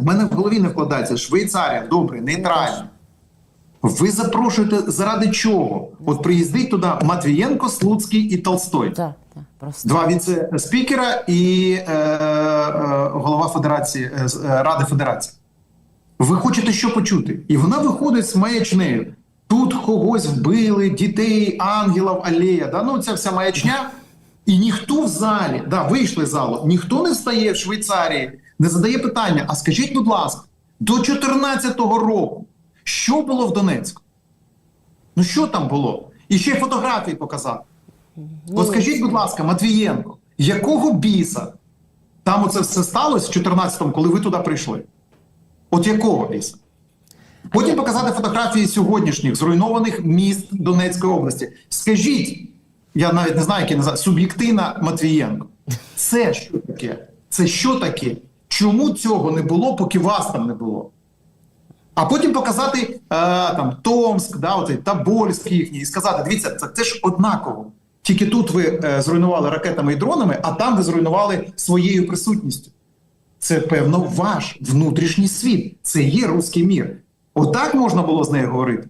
В мене в голові не вкладається. Швейцарія, добре, нейтрально. Ви запрошуєте заради чого? От приїздить туди Матвієнко, Слуцький і Толстой. Так, так, просто. Два віце-спікера і е, е, голова Федерації е, е, Ради Федерації. Ви хочете що почути? І вона виходить з маячнею. Тут когось вбили, дітей, ангелів, алея. Да? Ну, ця вся маячня. І ніхто в залі, да, вийшли з залу, ніхто не встає в Швейцарії, не задає питання. А скажіть, будь ласка, до 2014 року що було в Донецьку? Ну що там було? І ще й фотографії показати. От скажіть, будь ласка, Матвієнко, якого біса там оце все сталося в 14-му, коли ви туди прийшли? От якого біса? Потім показати фотографії сьогоднішніх зруйнованих міст Донецької області. Скажіть, я навіть не знаю, який називає, суб'єктивна Матвієнко. Це що таке? Це що таке? Чому цього не було, поки вас там не було? А потім показати е, там Томськ, да, оцей Тобольськ їхній, і сказати: дивіться, це, це ж однаково. Тільки тут ви е, зруйнували ракетами і дронами, а там ви зруйнували своєю присутністю. Це, певно, ваш внутрішній світ. Це є руський мір. Отак можна було з нею говорити.